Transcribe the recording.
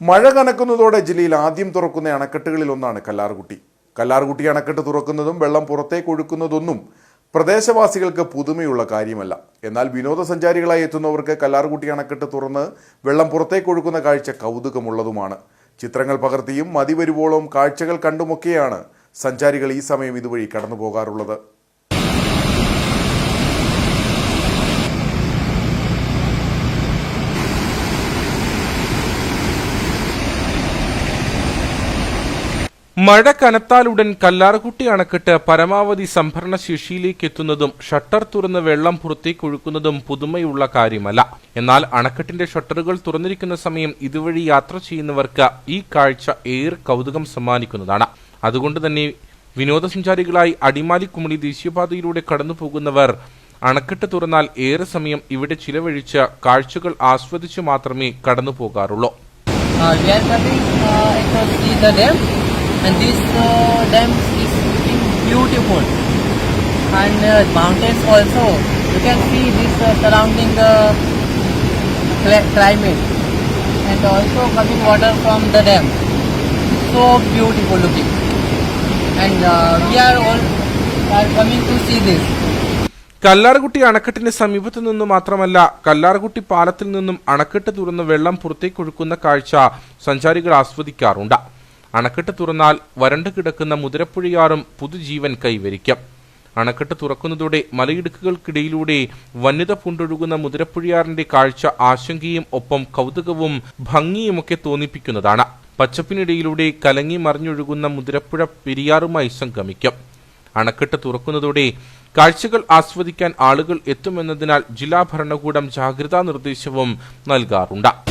മഴ കനക്കുന്നതോടെ ജില്ലയിൽ ആദ്യം തുറക്കുന്ന അണക്കെട്ടുകളിൽ ഒന്നാണ് കല്ലാർകുട്ടി. കല്ലാർകുട്ടി അണക്കെട്ട് തുറക്കുന്നതും വെള്ളം പുറത്തേക്ക് ഒഴുക്കുന്നതൊന്നും പ്രദേശവാസികൾക്ക് പുതുമയുള്ള കാര്യമല്ല. എന്നാൽ വിനോദസഞ്ചാരികളായി എത്തുന്നവർക്ക് കല്ലാർകുട്ടി അണക്കെട്ട് തുറന്ന് വെള്ളം പുറത്തേക്ക് ഒഴുക്കുന്ന കാഴ്ച കൗതുകമുള്ളതുമാണ്. ചിത്രങ്ങൾ പകർത്തിയും മതി വരുവോളം കാഴ്ചകൾ കണ്ടുമൊക്കെയാണ് സഞ്ചാരികൾ ഈ സമയം ഇതുവഴി കടന്നു പോകാറുള്ളത് മഴ കനത്താലുടൻ കല്ലാർകുട്ടി അണക്കെട്ട് പരമാവധി സംഭരണ ശേഷിയിലേക്ക് എത്തുന്നതും ഷട്ടർ തുറന്ന് വെള്ളം പുറത്തേക്ക് ഒഴുക്കുന്നതും പുതുമയുള്ള കാര്യമല്ല. എന്നാൽ അണക്കെട്ടിന്റെ ഷട്ടറുകൾ തുറന്നിരിക്കുന്ന സമയം ഇതുവഴി യാത്ര ചെയ്യുന്നവർക്ക് ഈ കാഴ്ച ഏറെ കൗതുകം സമ്മാനിക്കുന്നതാണ്. അതുകൊണ്ട് തന്നെ വിനോദസഞ്ചാരികളായി അടിമാലി കുമളി ദേശീയപാതയിലൂടെ കടന്നു പോകുന്നവർ അണക്കെട്ട് തുറന്നാൽ ഏറെ സമയം ഇവിടെ ചിലവഴിച്ച് കാഴ്ചകൾ ആസ്വദിച്ചു മാത്രമേ കടന്നു പോകാറുള്ളൂ Uh, uh, and this uh, dam is looking beautiful and uh, mountains also you can see this uh, surrounding the cli- climate and also coming water from the dam so beautiful looking and uh, we are all are coming to see this Kallarkutty അണക്കെട്ടിന് സമീപത്തു നിന്നും മാത്രമല്ല കല്ലാർകുട്ടി പാലത്തിൽ നിന്നും അണക്കെട്ട് തുറന്ന് വെള്ളം പുറത്തേക്കൊഴുക്കുന്ന കാഴ്ച സഞ്ചാരികൾ ആസ്വദിക്കാറുണ്ട് അണക്കെട്ട് തുറന്നാൽ വരണ്ടു കിടക്കുന്ന മുതിരപ്പുഴയാറും പുതുജീവൻ കൈവരിക്കും. അണക്കെട്ട് തുറക്കുന്നതോടെ മലയിടുക്കുകൾക്കിടയിലൂടെ വന്യത പൂണ്ടൊഴുകുന്ന മുതിരപ്പുഴയാറിന്റെ കാഴ്ച ആശങ്കയും ഒപ്പം കൗതുകവും ഭംഗിയുമൊക്കെ തോന്നിപ്പിക്കുന്നതാണ്. പച്ചപ്പിനിടയിലൂടെ കലങ്ങി മറിഞ്ഞൊഴുകുന്ന മുതിരപ്പുഴ പെരിയാറുമായി സംഗമിക്കും. അണക്കെട്ട് തുറക്കുന്നതോടെ കാഴ്ചകൾ ആസ്വദിക്കാൻ ആളുകൾ എത്തുമെന്നതിനാൽ ജില്ലാ ഭരണകൂടം ജാഗ്രതാ നിർദ്ദേശവും നൽകാറുണ്ട്.